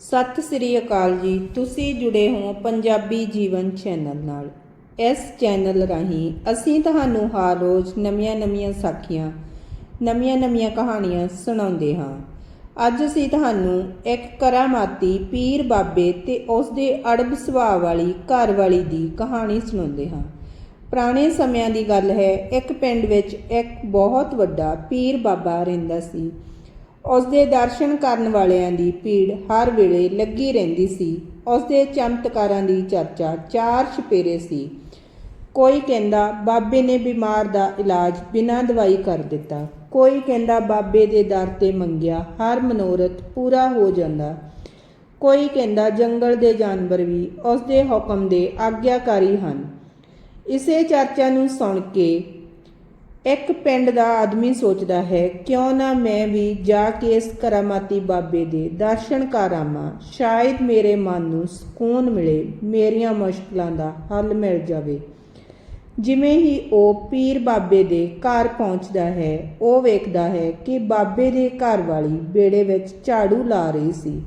ਸਤਿ ਸ੍ਰੀ ਅਕਾਲ ਜੀ। ਤੁਸੀਂ ਜੁੜੇ ਹੋ ਪੰਜਾਬੀ ਜੀਵਨ ਚੈਨਲ ਨਾਲ। ਇਸ ਚੈਨਲ ਰਾਹੀਂ ਅਸੀਂ ਤੁਹਾਨੂੰ ਹਰ ਰੋਜ਼ ਨਵੀਆਂ-ਨਵੀਆਂ ਸਾਖੀਆਂ ਨਵੀਆਂ-ਨਵੀਆਂ ਕਹਾਣੀਆਂ ਸੁਣਾਉਂਦੇ ਹਾਂ। ਅੱਜ ਅਸੀਂ ਤੁਹਾਨੂੰ ਇੱਕ ਕਰਾਮਾਤੀ ਪੀਰ ਬਾਬੇ ਤੇ ਉਸ ਦੇ ਅੜਬ ਸੁਭਾਅ ਵਾਲੀ ਘਰਵਾਲੀ ਦੀ ਕਹਾਣੀ ਸੁਣਾਉਂਦੇ ਹਾਂ। ਪੁਰਾਣੇ ਸਮਿਆਂ ਦੀ ਗੱਲ ਹੈ, ਇੱਕ ਪਿੰਡ ਵਿੱਚ ਇੱਕ ਬਹੁਤ ਵੱਡਾ ਪੀਰ ਬਾਬਾ ਰਹਿੰਦਾ ਸੀ। ਉਸ ਦੇ ਦਰਸ਼ਨ ਕਰਨ ਵਾਲਿਆਂ ਦੀ ਭੀੜ ਹਰ ਵੇਲੇ ਲੱਗੀ ਰਹਿੰਦੀ ਸੀ। ਉਸ ਦੇ ਚਮਤਕਾਰਾਂ ਦੀ ਚਰਚਾ ਚਾਰ ਛਪੇਰੇ ਸੀ। ਕੋਈ ਕਹਿੰਦਾ, ਬਾਬੇ ਨੇ ਬਿਮਾਰ ਦਾ ਇਲਾਜ ਬਿਨਾਂ ਦਵਾਈ ਕਰ ਦਿੱਤਾ। ਕੋਈ ਕਹਿੰਦਾ, ਬਾਬੇ ਦੇ ਦਰ ਤੇ ਮੰਗਿਆ, ਹਰ ਮਨੋਰਥ ਪੂਰਾ ਹੋ ਜਾਂਦਾ। ਕੋਈ ਕਹਿੰਦਾ, ਜੰਗਲ ਦੇ ਜਾਨਵਰ ਵੀ ਉਸ ਦੇ ਹੁਕਮ ਦੇ ਆਗਿਆਕਾਰੀ ਹਨ। ਇਸੇ ਚਰਚਾ ਨੂੰ ਸੁਣ ਕੇ ਇੱਕ ਪਿੰਡ ਦਾ ਆਦਮੀ ਸੋਚਦਾ ਹੈ, ਕਿਉਂ ਨਾ ਮੈਂ ਵੀ ਜਾ ਕੇ ਇਸ ਕਰਾਮਾਤੀ ਬਾਬੇ ਦੇ ਦਰਸ਼ਨ ਕਰ ਆਵਾਂ? ਸ਼ਾਇਦ ਮੇਰੇ ਮਨ ਨੂੰ ਸਕੂਨ ਮਿਲੇ, ਮੇਰੀਆਂ ਮੁਸ਼ਕਲਾਂ ਦਾ ਹੱਲ ਮਿਲ ਜਾਵੇ। ਜਿਵੇਂ ਹੀ ਉਹ ਪੀਰ ਬਾਬੇ ਦੇ ਘਰ ਪਹੁੰਚਦਾ ਹੈ, ਉਹ ਵੇਖਦਾ ਹੈ ਕਿ ਬਾਬੇ ਦੇ ਘਰ ਵਾਲੀ ਬੇੜੇ ਵਿੱਚ ਝਾੜੂ ਲਾ ਰਹੀ ਸੀ।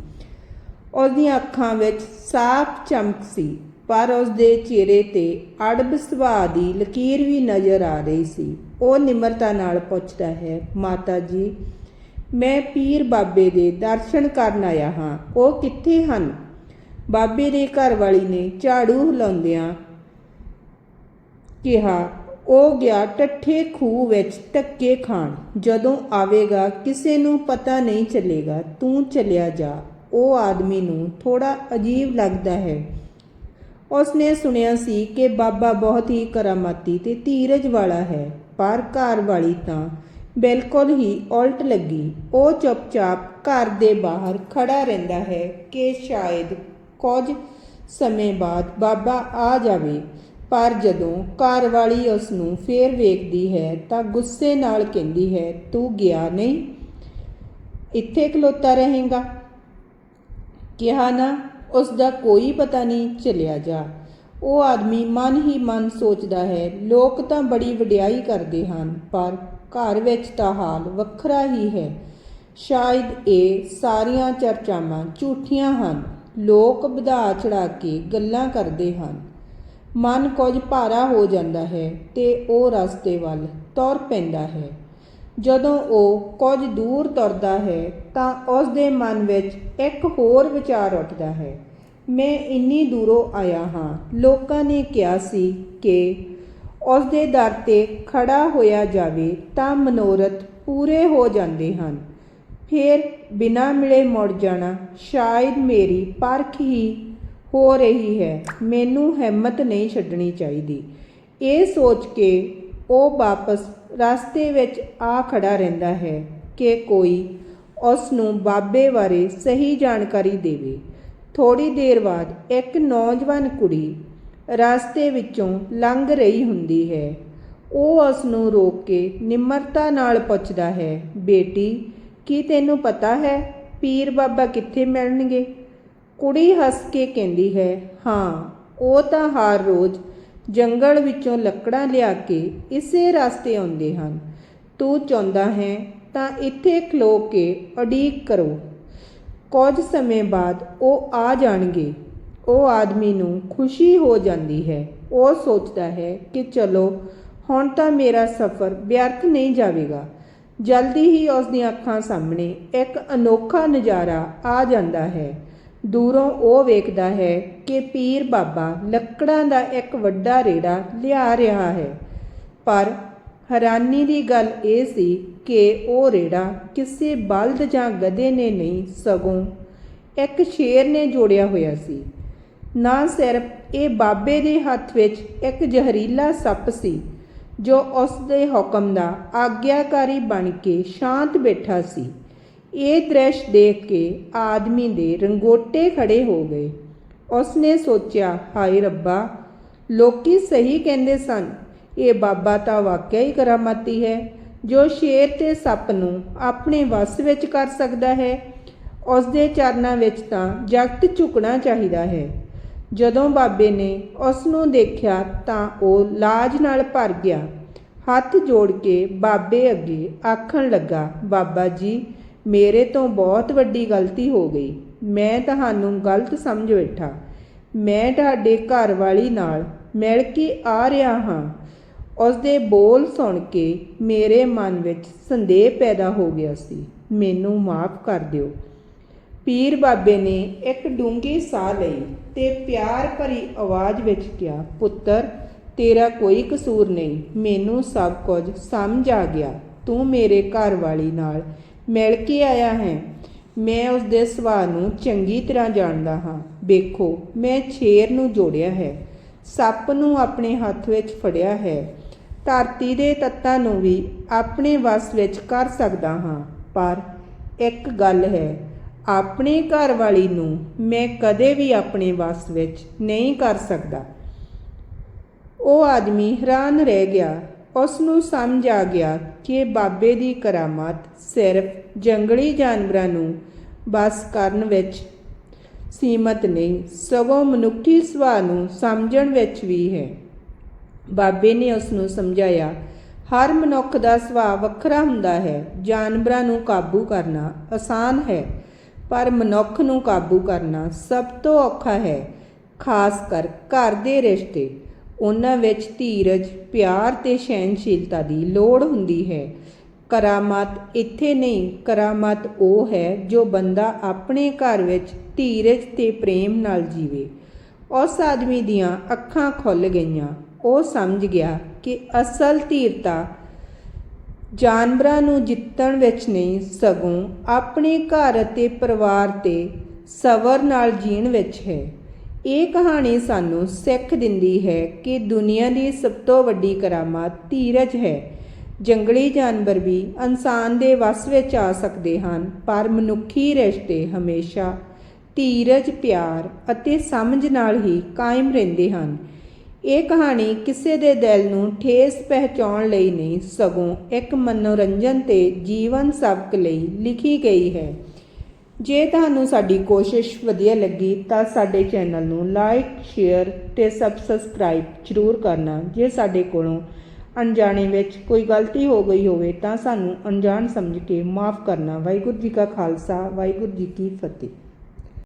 ਉਸ ਦੀਆਂ ਅੱਖਾਂ ਵਿੱਚ ਸਾਫ਼ ਚਮਕ ਸੀ। ਪਰ ਉਸ ਦੇ ਚਿਹਰੇ ਤੇ ਅੜਬ ਸੁਭਾਅ ਦੀ ਲਕੀਰ ਵੀ ਨਜ਼ਰ ਆ ਰਹੀ ਸੀ। ਉਹ ਨਿਮਰਤਾ ਨਾਲ ਪੁੱਛਦਾ ਹੈ, ਮਾਤਾ ਜੀ, ਮੈਂ ਪੀਰ ਬਾਬੇ ਦੇ ਦਰਸ਼ਨ ਕਰਨ ਆਇਆ ਹਾਂ। ਉਹ ਕਿੱਥੇ ਹਨ? ਬਾਬੇ ਦੇ ਘਰ ਵਾਲੀ ਨੇ ਝਾੜੂ ਹਿਲਾਉਂਦਿਆਂ ਕਿਹਾ, ਉਹ ਗਿਆ ਟੱਠੇ ਖੂਹ ਵਿੱਚ ਟੱਕੇ ਖਾਣ। ਜਦੋਂ ਆਵੇਗਾ, ਕਿਸੇ ਨੂੰ ਪਤਾ ਨਹੀਂ ਚੱਲੇਗਾ। ਤੂੰ ਚੱਲਿਆ ਜਾ। ਉਹ ਆਦਮੀ ਨੂੰ ਥੋੜਾ ਅਜੀਬ ਲੱਗਦਾ ਹੈ। ਉਸਨੇ ਸੁਣਿਆ ਸੀ ਕਿ ਬਾਬਾ ਬਹੁਤ ਹੀ ਕਰਾਮਾਤੀ ਤੇ ਧੀਰਜ ਵਾਲਾ ਹੈ, ਪਰ ਘਰ ਵਾਲੀ ਤਾਂ ਬਿਲਕੁਲ ਹੀ ਉਲਟ ਲੱਗੀ। ਉਹ ਚੁੱਪਚਾਪ ਘਰ ਦੇ ਬਾਹਰ ਖੜਾ ਰਹਿੰਦਾ ਹੈ ਕਿ ਸ਼ਾਇਦ ਕੁਝ ਸਮੇਂ ਬਾਅਦ ਬਾਬਾ ਆ ਜਾਵੇ, ਪਰ ਜਦੋਂ ਘਰ ਵਾਲੀ ਉਸ ਨੂੰ ਫੇਰ ਵੇਖਦੀ ਹੈ ਤਾਂ ਗੁੱਸੇ ਨਾਲ ਕਹਿੰਦੀ ਹੈ, ਤੂੰ ਗਿਆ ਨਹੀਂ? ਇੱਥੇ ਖਲੋਤਾ ਰਹੇਗਾ? ਕਿਹਾ ਨਾ ਉਸ ਦਾ ਕੋਈ ਪਤਾ ਨਹੀਂ ਚੱਲਿਆ ਜਾ। ਉਹ ਆਦਮੀ ਮਨ ਹੀ ਮਨ ਸੋਚਦਾ ਹੈ, ਲੋਕ ਤਾਂ ਬੜੀ ਵਡਿਆਈ ਕਰਦੇ ਹਨ, ਪਰ ਘਰ ਵਿੱਚ ਤਾਂ ਹਾਲ ਵੱਖਰਾ ਹੀ ਹੈ। ਸ਼ਾਇਦ ਇਹ ਸਾਰੀਆਂ ਚਰਚਾਵਾਂ ਝੂਠੀਆਂ ਹਨ, ਲੋਕ ਵਧਾ ਚੜਾ ਕੇ ਗੱਲਾਂ ਕਰਦੇ ਹਨ। ਮਨ ਕੁਝ ਭਾਰਾ ਹੋ ਜਾਂਦਾ ਹੈ ਤੇ ਉਹ ਰਸਤੇ ਵੱਲ ਤੁਰ ਪੈਂਦਾ ਹੈ। ਜਦੋਂ ਉਹ ਕੁਝ ਦੂਰ ਤੁਰਦਾ ਹੈ ਤਾਂ ਉਸ ਦੇ ਮਨ ਵਿੱਚ ਇੱਕ ਹੋਰ ਵਿਚਾਰ ਉੱਠਦਾ ਹੈ। ਮੈਂ ਇੰਨੀ ਦੂਰੋਂ ਆਇਆ ਹਾਂ। ਲੋਕਾਂ ਨੇ ਕਿਹਾ ਸੀ ਕਿ ਉਸ ਦੇ ਦਰ ਤੇ ਖੜਾ ਹੋਇਆ ਜਾਵੇ ਤਾਂ ਮਨੋਰਥ ਪੂਰੇ ਹੋ ਜਾਂਦੇ ਹਨ। ਫਿਰ ਬਿਨਾਂ ਮਿਲੇ ਮੁੜ ਜਾਣਾ ਸ਼ਾਇਦ ਮੇਰੀ ਪਰਖ ਹੀ ਹੋ ਰਹੀ ਹੈ। ਮੈਨੂੰ ਹਿੰਮਤ ਨਹੀਂ ਛੱਡਣੀ ਚਾਹੀਦੀ। ਇਹ ਸੋਚ ਕੇ ਉਹ ਵਾਪਸ ਰਸਤੇ ਵਿੱਚ ਆ ਖੜਾ ਰਹਿੰਦਾ ਹੈ ਕਿ ਕੋਈ ਉਸ ਨੂੰ ਬਾਬੇ ਬਾਰੇ ਸਹੀ ਜਾਣਕਾਰੀ ਦੇਵੇ। ਥੋੜੀ ਦੇਰ ਬਾਅਦ ਇੱਕ ਨੌਜਵਾਨ ਕੁੜੀ ਰਸਤੇ ਵਿੱਚੋਂ ਲੰਘ ਰਹੀ ਹੁੰਦੀ ਹੈ। ਉਹ ਉਸ ਨੂੰ ਰੋਕ ਕੇ ਨਿਮਰਤਾ ਨਾਲ ਪੁੱਛਦਾ ਹੈ, ਬੇਟੀ, ਕੀ ਤੈਨੂੰ ਪਤਾ ਹੈ ਪੀਰ ਬਾਬਾ ਕਿੱਥੇ ਮਿਲਣਗੇ? ਕੁੜੀ ਹੱਸ ਕੇ ਕਹਿੰਦੀ ਹੈ, ਹਾਂ, ਉਹ ਤਾਂ ਹਰ ਰੋਜ਼ ਜੰਗਲ ਵਿੱਚੋਂ ਲੱਕੜਾਂ ਲਿਆ ਕੇ ਇਸੇ ਰਸਤੇ ਆਉਂਦੇ ਹਨ। ਤੂੰ ਚਾਹੁੰਦਾ ਹੈ ਤਾਂ ਇੱਥੇ ਖਲੋ ਕੇ ਉਡੀਕ ਕਰੋ। ਕੁਝ ਸਮੇਂ ਬਾਅਦ ਉਹ ਆ ਜਾਣਗੇ। ਉਹ ਆਦਮੀ ਨੂੰ ਖੁਸ਼ੀ ਹੋ ਜਾਂਦੀ ਹੈ। ਉਹ ਸੋਚਦਾ ਹੈ ਕਿ ਚਲੋ, ਹੁਣ ਤਾਂ ਮੇਰਾ ਸਫ਼ਰ ਵਿਅਰਥ ਨਹੀਂ ਜਾਵੇਗਾ। ਜਲਦੀ ਹੀ ਉਸ ਦੀਆਂ ਅੱਖਾਂ ਸਾਹਮਣੇ ਇੱਕ ਅਨੋਖਾ ਨਜ਼ਾਰਾ ਆ ਜਾਂਦਾ ਹੈ। ਦੂਰੋਂ ਉਹ ਵੇਖਦਾ ਹੈ ਕਿ ਪੀਰ ਬਾਬਾ ਲੱਕੜਾਂ ਦਾ ਇੱਕ ਵੱਡਾ ਰੇੜਾ ਲਿਆ ਰਿਹਾ ਹੈ। ਪਰ ਹੈਰਾਨੀ ਦੀ ਗੱਲ ਇਹ ਸੀ ਕਿ ਉਹ ਰੇੜਾ ਕਿਸੇ ਬਲਦ ਜਾਂ ਗਧੇ ਨੇ ਨਹੀਂ, ਸਗੋਂ ਇੱਕ ਸ਼ੇਰ ਨੇ ਜੋੜਿਆ ਹੋਇਆ ਸੀ। ਨਾ ਸਿਰਫ ਇਹ ਬਾਬੇ ਦੇ ਹੱਥ ਵਿੱਚ ਇੱਕ ਜ਼ਹਿਰੀਲਾ ਸੱਪ ਸੀ, ਜੋ ਉਸ ਦੇ ਹੁਕਮ ਦਾ ਆਗਿਆਕਾਰੀ ਬਣ ਕੇ ਸ਼ਾਂਤ ਬੈਠਾ ਸੀ। ਇਹ ਦ੍ਰਿਸ਼ ਦੇਖ ਕੇ ਆਦਮੀ ਦੇ ਰੰਗੋਟੇ ਖੜੇ ਹੋ ਗਏ। ਉਸਨੇ ਸੋਚਿਆ, ਹਾਏ ਰੱਬਾ, ਲੋਕੀ ਸਹੀ ਕਹਿੰਦੇ ਸਨ, ਇਹ ਬਾਬਾ ਤਾਂ ਵਾਕਿਆ ਹੀ ਕਰਾਮਾਤੀ ਹੈ, ਜੋ ਸ਼ੇਰ ਤੇ ਸੱਪ ਨੂੰ ਆਪਣੇ ਵੱਸ ਵਿੱਚ ਕਰ ਸਕਦਾ ਹੈ। ਉਸ ਦੇ ਚਰਨਾਂ ਵਿੱਚ ਤਾਂ ਜਗਤ ਝੁਕਣਾ ਚਾਹੀਦਾ ਹੈ। ਜਦੋਂ ਬਾਬੇ ਨੇ ਉਸ ਨੂੰ ਦੇਖਿਆ ਤਾਂ ਉਹ ਲਾਜ ਨਾਲ ਭਰ ਗਿਆ। ਹੱਥ ਜੋੜ ਕੇ ਬਾਬੇ ਅੱਗੇ ਆਖਣ ਲੱਗਾ, ਬਾਬਾ ਜੀ ਮੇਰੇ ਤੋਂ ਬਹੁਤ ਵੱਡੀ ਗਲਤੀ ਹੋ ਗਈ। ਮੈਂ ਤੁਹਾਨੂੰ ਗਲਤ ਸਮਝ ਬੈਠਾ। ਮੈਂ ਤੁਹਾਡੇ ਘਰ ਵਾਲੀ ਨਾਲ ਮਿਲ ਕੇ ਆ ਰਿਹਾ ਹਾਂ। ਉਸ ਦੇ ਬੋਲ ਸੁਣ ਕੇ ਮੇਰੇ ਮਨ ਵਿੱਚ ਸੰਦੇਹ ਪੈਦਾ ਹੋ ਗਿਆ ਸੀ। ਮੈਨੂੰ ਮਾਫ ਕਰ ਦਿਓ। ਪੀਰ ਬਾਬੇ ਨੇ ਇੱਕ ਡੂੰਘੀ ਸਾਹ ਲਈ ਤੇ ਪਿਆਰ ਭਰੀ ਆਵਾਜ਼ ਵਿੱਚ ਕਿਹਾ, ਪੁੱਤਰ, ਤੇਰਾ ਕੋਈ ਕਸੂਰ ਨਹੀਂ। ਮੈਨੂੰ ਸਭ ਕੁਝ ਸਮਝ ਆ ਗਿਆ। ਤੂੰ ਮੇਰੇ ਘਰ ਵਾਲੀ ਨਾਲ ਮਿਲ ਕੇ ਆਇਆ ਹੈ। ਮੈਂ ਉਸ ਦੇ ਸੁਭਾਅ ਨੂੰ ਚੰਗੀ ਤਰ੍ਹਾਂ ਜਾਣਦਾ ਹਾਂ। ਵੇਖੋ, ਮੈਂ ਛੇਰ ਨੂੰ ਜੋੜਿਆ ਹੈ। ਸੱਪ ਨੂੰ ਆਪਣੇ ਹੱਥ ਵਿੱਚ ਫੜਿਆ ਹੈ। ਧਰਤੀ ਦੇ ਤੱਤਾਂ ਨੂੰ ਵੀ ਆਪਣੇ ਵਸ ਵਿੱਚ ਕਰ ਸਕਦਾ ਹਾਂ। ਪਰ ਇੱਕ ਗੱਲ ਹੈ, ਆਪਣੇ ਘਰ ਵਾਲੀ ਨੂੰ ਮੈਂ ਕਦੇ ਵੀ ਆਪਣੇ ਵਸ ਵਿੱਚ ਨਹੀਂ ਕਰ ਸਕਦਾ। ਉਹ ਆਦਮੀ ਹੈਰਾਨ ਰਹਿ ਗਿਆ ਉਸ ਨੂੰ ਸਮਝ ਆ ਗਿਆ ਕਿ ਬਾਬੇ ਦੀ ਕਰਾਮਾਤ ਸਿਰਫ ਜੰਗਲੀ ਜਾਨਵਰਾਂ ਨੂੰ ਬਸ ਕਰਨ ਵਿੱਚ ਸੀਮਤ ਨਹੀਂ, ਸਗੋਂ ਮਨੁੱਖੀ ਸੁਭਾਅ ਨੂੰ ਸਮਝਣ ਵਿੱਚ ਵੀ ਹੈ। ਬਾਬੇ ਨੇ ਉਸ ਨੂੰ ਸਮਝਾਇਆ, ਹਰ ਮਨੁੱਖ ਦਾ ਸੁਭਾਅ ਵੱਖਰਾ ਹੁੰਦਾ ਹੈ। ਜਾਨਵਰਾਂ ਨੂੰ ਕਾਬੂ ਕਰਨਾ ਆਸਾਨ ਹੈ, ਪਰ ਮਨੁੱਖ ਨੂੰ ਕਾਬੂ ਕਰਨਾ ਸਭ ਤੋਂ ਔਖਾ ਹੈ, ਖਾਸ ਕਰ ਘਰ ਦੇ ਰਿਸ਼ਤੇ। ਉਹਨਾਂ ਵਿੱਚ ਧੀਰਜ, ਪਿਆਰ ਤੇ ਸਹਿਨਸ਼ੀਲਤਾ ਦੀ ਲੋੜ ਹੁੰਦੀ ਹੈ। ਕਰਾਮਾਤ ਇੱਥੇ ਨਹੀਂ, ਕਰਾਮਾਤ ਉਹ ਹੈ ਜੋ ਬੰਦਾ ਆਪਣੇ ਘਰ ਵਿੱਚ ਧੀਰਜ ਤੇ ਪ੍ਰੇਮ ਨਾਲ ਜੀਵੇ। ਉਸ ਆਦਮੀ ਦੀਆਂ ਅੱਖਾਂ ਖੁੱਲ ਗਈਆਂ। ਉਹ ਸਮਝ ਗਿਆ ਕਿ ਅਸਲ ਧੀਰਤਾ ਜਾਨਵਰਾਂ ਨੂੰ ਜਿੱਤਣ ਵਿੱਚ ਨਹੀਂ, ਸਗੋਂ ਆਪਣੇ ਘਰ ਅਤੇ ਪਰਿਵਾਰ ਤੇ ਸਬਰ ਨਾਲ ਜੀਣ ਵਿੱਚ ਹੈ। ਇਹ ਕਹਾਣੀ ਸਾਨੂੰ ਸਿੱਖ ਦਿੰਦੀ ਹੈ ਕਿ ਦੁਨੀਆ ਦੀ ਸਭ ਤੋਂ ਵੱਡੀ ਕਰਾਮਾਤ ਧੀਰਜ ਹੈ। ਜੰਗਲੀ ਜਾਨਵਰ ਵੀ ਇਨਸਾਨ ਦੇ ਵਸ ਵਿੱਚ ਆ ਸਕਦੇ ਹਨ, ਪਰ ਮਨੁੱਖੀ ਰਿਸ਼ਤੇ ਹਮੇਸ਼ਾ ਧੀਰਜ ਪਿਆਰ ਅਤੇ ਸਮਝ ਨਾਲ ਹੀ ਕਾਇਮ ਰਹਿੰਦੇ ਹਨ। ਇਹ ਕਹਾਣੀ ਕਿਸੇ ਦੇ ਦਿਲ ਨੂੰ ਠੇਸ ਪਹੁੰਚਾਉਣ ਲਈ ਨਹੀਂ, ਸਗੋਂ ਇੱਕ ਮਨੋਰੰਜਨ ਤੇ ਜੀਵਨ ਸਬਕ ਲਈ ਲਿਖੀ ਗਈ ਹੈ। ਜੇ ਤੁਹਾਨੂੰ ਸਾਡੀ ਕੋਸ਼ਿਸ਼ ਵਧੀਆ ਲੱਗੀ ਤਾਂ ਸਾਡੇ ਚੈਨਲ ਨੂੰ ਲਾਈਕ, ਸ਼ੇਅਰ ਤੇ ਸਬਸਕ੍ਰਾਈਬ ਜ਼ਰੂਰ ਕਰਨਾ। ਜੇ ਸਾਡੇ ਕੋਲੋਂ ਅਣਜਾਣੇ ਵਿੱਚ ਕੋਈ ਗਲਤੀ ਹੋ ਗਈ ਹੋਵੇ ਤਾਂ ਸਾਨੂੰ ਅਣਜਾਣ ਸਮਝ ਕੇ ਮਾਫ ਕਰਨਾ। ਵਾਹਿਗੁਰੂ ਜੀ ਕਾ ਖਾਲਸਾ, ਵਾਹਿਗੁਰੂ ਜੀ ਕੀ ਫਤਿਹ।